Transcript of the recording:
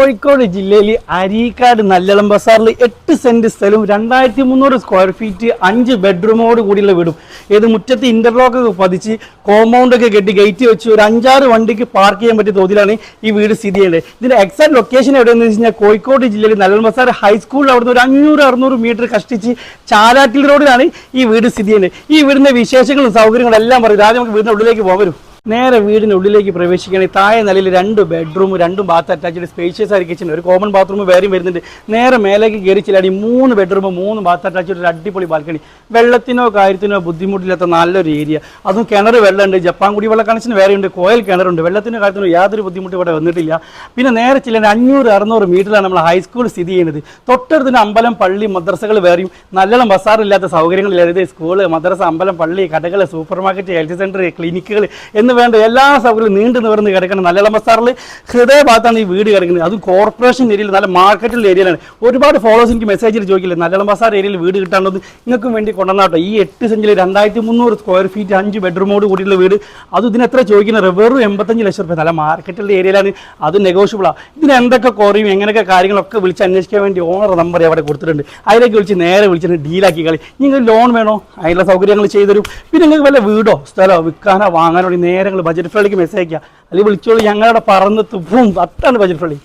കോഴിക്കോട് ജില്ലയിൽ അരീക്കാട് നല്ലളം ബസാറിൽ എട്ട് സെന്റ് സ്ഥലവും രണ്ടായിരത്തി മുന്നൂറ് സ്ക്വയർ ഫീറ്റ് അഞ്ച് ബെഡ്റൂമോട് കൂടിയുള്ള വീടും. ഏത് മുറ്റത്ത് ഇന്റർലോക്ക് ഒക്കെ പതിച്ച് കോമ്പൗണ്ട് ഒക്കെ കെട്ടി ഗേറ്റ് വെച്ച് ഒരു അഞ്ചാറ് വണ്ടിക്ക് പാർക്ക് ചെയ്യാൻ പറ്റിയ തോതിലാണ് ഈ വീട് സ്ഥിതി ചെയ്യുന്നത്. ഇതിന്റെ എക്സാക്ട് ലൊക്കേഷൻ എവിടെയെന്ന് വെച്ച് കഴിഞ്ഞാൽ കോഴിക്കോട് ജില്ലയിൽ നല്ലളം ബസാർ ഹൈസ്കൂളിൽ അവിടുന്ന് ഒരു അഞ്ഞൂറ് അറുന്നൂറ് മീറ്റർ കഷ്ടിച്ച് ചാലാറ്റിൽ റോഡിലാണ് ഈ വീട് സ്ഥിതി ചെയ്യുന്നത്. ഈ വീടിന്റെ വിശേഷങ്ങളും സൗകര്യങ്ങളും എല്ലാം പറയും. ആദ്യം നമുക്ക് വീടിന്റെ ഉള്ളിലേക്ക് പോകാൻ നേരെ വീടിന് ഉള്ളിലേക്ക് പ്രവേശിക്കുകയാണെങ്കിൽ താഴെ നിലയിൽ രണ്ട് ബെഡ്റൂം രണ്ടും ബാത്ത് അറ്റാച്ച്ഡ് സ്പേഷ്യസ് ആയി കിച്ചൺ ഒരു കോമൺ ബാത്റൂം വേറെയും വരുന്നുണ്ട്. നേരെ മേലേക്ക് കയറി ചിലാടി മൂന്ന് ബെഡ്റൂം മൂന്ന് ബാത്ത് അറ്റാച്ച്ഡ് ഒരു അടിപൊളി ബാൽക്കണി വെള്ളത്തിനോ കാര്യത്തിനോ ബുദ്ധിമുട്ടില്ലാത്ത നല്ലൊരു ഏരിയ അതും കിണർ വെള്ളമുണ്ട്. ജപ്പാൻ കുടിവെള്ള കണക്ഷൻ വേറെയുണ്ട്. കോയൽ കിണറുണ്ട്. വെള്ളത്തിനോ കാര്യത്തിനോ യാതൊരു ബുദ്ധിമുട്ടും ഇവിടെ വന്നിട്ടില്ല. പിന്നെ നേരെ ചില അഞ്ഞൂറ് അറുന്നൂറ് മീറ്ററിലാണ് നമ്മൾ ഹൈസ്കൂൾ സ്ഥിതി ചെയ്യുന്നത്. തൊട്ടടുത്തിന് അമ്പലം പള്ളി മദ്രസകൾ വേറെയും. നല്ലോണം ബസാറില്ലാത്ത സൗകര്യങ്ങളില്ല. ഇത് സ്കൂൾ മദ്രസ അമ്പലം പള്ളി കടകൾ സൂപ്പർ മാർക്കറ്റ് ഹെൽത്ത് സെന്റർ ക്ലിനിക്കുകൾ എന്ന് വേണ്ട എല്ലാ സൗകര്യവും നീണ്ടു നിവർന്ന് കിടക്കണം. നല്ല ബസാറിൽ ഹൃദയഭാഗത്താണ് ഈ വീട് കിടക്കുന്നത്. അത് കോർപ്പറേഷൻ ഏരിയയിൽ നല്ല മാർക്കറ്റിൽ ഏരിയയിലാണ് ഒരുപാട് ഫോളോവേഴ്സ് എനിക്ക് മെസ്സേജിൽ ചോദിക്കില്ല നല്ല ബസാർ ഏരിയയിൽ വീട് കിട്ടാനുള്ളത്? നിങ്ങൾക്കും വേണ്ടി കൊണ്ടുവന്നാട്ടോ ഈ എട്ട് സെഞ്ചിൽ രണ്ടായിരത്തി മുന്നൂറ് സ്ക്വയർ ഫീറ്റ് അഞ്ച് ബെഡ്റൂമോട് കൂടിയുള്ള വീട്. അത് ഇതിനെത്ര ചോദിക്കുന്നത്? വെറും എൺപത്തഞ്ച് ലക്ഷം രൂപ നല്ല മാർക്കറ്റിലെ ഏരിയയിലാണ് അത് നെഗോഷ്യബിളാണ് ഇതിന് എന്തൊക്കെ കുറയും എങ്ങനെയൊക്കെ കാര്യങ്ങളൊക്കെ വിളിച്ച് അന്വേഷിക്കാൻ വേണ്ടി ഓണർ നമ്പർ അവിടെ കൊടുത്തിട്ടുണ്ട്. അതിലേക്ക് വിളിച്ച് നേരെ വിളിച്ചിട്ട് ഡീലാക്കി കളി. നിങ്ങൾക്ക് ലോൺ വേണോ? അതിനുള്ള സൗകര്യങ്ങൾ ചെയ്തുതരും. പിന്നെ നിങ്ങൾക്ക് വല്ല വീടോ സ്ഥലമോ വിൽക്കാനോ വാങ്ങാനോ നേരെ നിങ്ങൾ ബജറ്റ് ഫ്രണ്ടിലേക്ക് മെസ്സേജ് അയക്കുക. അല്ലെങ്കിൽ വിളിച്ചോളൂ ഞങ്ങളുടെ പറന്ന് തുപ്പും. അതാണ് ബജറ്റ് ഫ്രണ്ടി